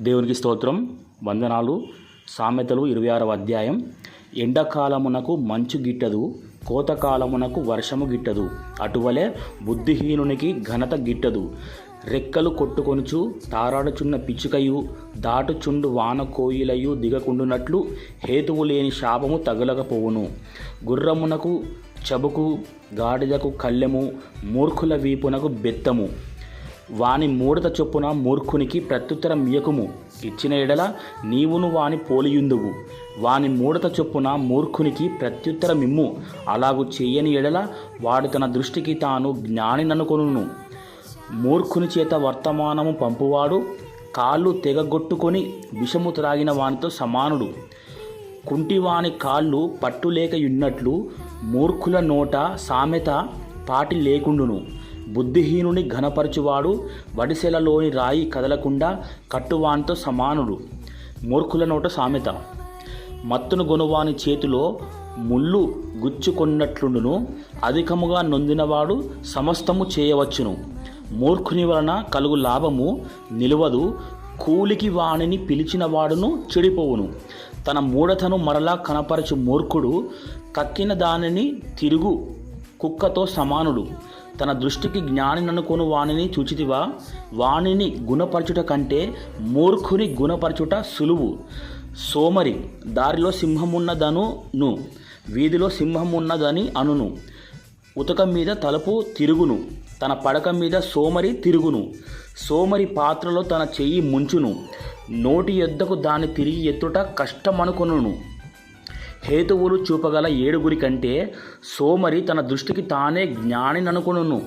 దేవునికి స్తోత్రం. వందనాలు. సామెతలు ఇరవై ఆరవ అధ్యాయం. ఎండాకాలమునకు మంచు గిట్టదు కోతకాలమునకు వర్షము గిట్టదు. అటువలే బుద్ధిహీనునికి ఘనత గిట్టదు. రెక్కలు కొట్టుకొనుచు తారాడుచున్న పిచ్చుకయు దాటుచుండు వాన కోయిలయు దిగకుండునట్లు హేతువు లేని శాపము తగలకపోవును. గుర్రమునకు చబుకు గాడిదకు కళ్ళెము మూర్ఖుల వీపునకు బెత్తము. వాని మూడత చొప్పున మూర్ఖునికి ప్రత్యుత్తరం ఇయకుము ఇచ్చిన ఎడల నీవును వాని పోలియుందువు. వాని మూడత చొప్పున మూర్ఖునికి ప్రత్యుత్తరం ఇమ్ము అలాగు చేయని ఎడల వాడు తన దృష్టికి తాను జ్ఞానిననుకొను మూర్ఖుని చేత వర్తమానము పంపువాడు కాళ్ళు తెగగొట్టుకొని విషము త్రాగిన వానితో సమానుడు. కుంటివాని కాళ్ళు పట్టులేకయున్నట్లు మూర్ఖుల నోట సామెత పాటి లేకుండును. బుద్ధిహీనుని ఘనపరచువాడు వడిసెలలోని రాయి కదలకుండా కట్టువానితో సమానుడు మూర్ఖుల నోట సామెత. మత్తును గొనువాని చేతిలో ముళ్ళు గుచ్చుకొన్నట్లుండును అధికముగా నొందినవాడు సమస్తము చేయవచ్చును. మూర్ఖుని వలన కలుగు లాభము నిలవదు కూలికి వాణిని పిలిచిన వాడును చెడిపోవును. తన మూఢతను మరలా కనపరచు మూర్ఖుడు కక్కిన దానిని తిరుగు కుక్కతో సమానుడు. తన దృష్టికి జ్ఞానిననుకొను వాణిని చూచితివా? వాణిని గుణపరచుట కంటే మూర్ఖుని గుణపరచుట సులువు. సోమరి దారిలో సింహమున్నదనును వీధిలో సింహమున్నదని అనును. ఉతకం మీద తలుపు తిరుగును తన పడక మీద సోమరి తిరుగును. సోమరి పాత్రలో తన చెయ్యి ముంచును నోటి ఎద్దకు దాన్ని తిరిగి ఎత్తుట కష్టమనుకొనును. హేతువులు చూపగల ఏడుగురి కంటే సోమరి తన దృష్టికి తానే జ్ఞానిననుకును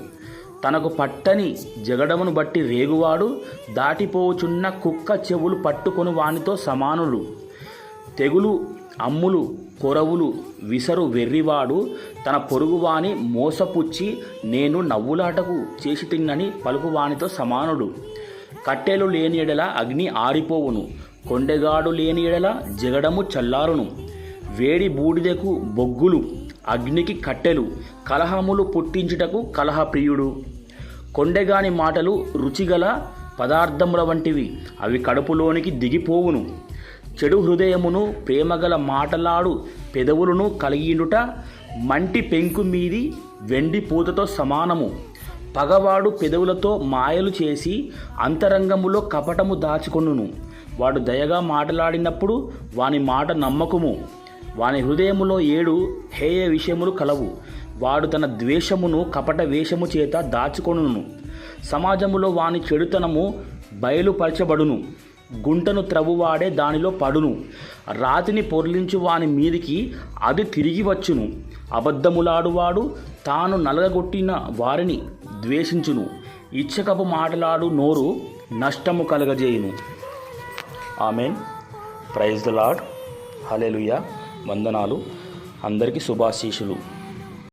తనకు పట్టని జగడమును బట్టి రేగువాడు దాటిపోవుచున్న కుక్క చెవులు పట్టుకొని వానితో సమానులు. తెగులు అమ్ములు కొరవులు విసరు వెర్రివాడు తన పొరుగువాని మోసపుచ్చి నేను నవ్వులాటకు చేసి తిన్నని పలుకువానితో సమానుడు. కట్టెలు లేని ఎడల అగ్ని ఆరిపోవును. కొండెగాడు లేని ఎడల జగడము చల్లారును. వేడి బూడిదకు బొగ్గులు అగ్నికి కట్టెలు కలహములు పుట్టించుటకు కలహప్రియుడు. కొండెగాని మాటలు రుచిగల పదార్థముల వంటివి అవి కడుపులోనికి దిగిపోవును. చెడు హృదయమును ప్రేమగల మాటలాడు పెదవులను కలిగిండుట మంటి పెంకు మీది వెండి పూతతో సమానము. పగవాడు పెదవులతో మాయలు చేసి అంతరంగములో కపటము దాచుకొనును. వాడు దయగా మాటలాడినప్పుడు వాని మాట నమ్మకము. వాని హృదయములో ఏడు హేయ విషయములు కలవు. వాడు తన ద్వేషమును కపట వేషము చేత దాచుకొనును. సమాజములో వాని చెడుతనము బయలుపరచబడును. గుంటను త్రవ్వువాడే దానిలో పడును. రాతిని పొర్లించు వాని మీదికి అది తిరిగి వచ్చును. అబద్ధములాడువాడు తాను నలగగొట్టిన వారిని ద్వేషించును. ఇచ్చకపు మాటలాడు నోరు నష్టము కలగజేయును. Amen. Praise the lord hallelujah వందనాలు. అందరికీ శుభాశీషులు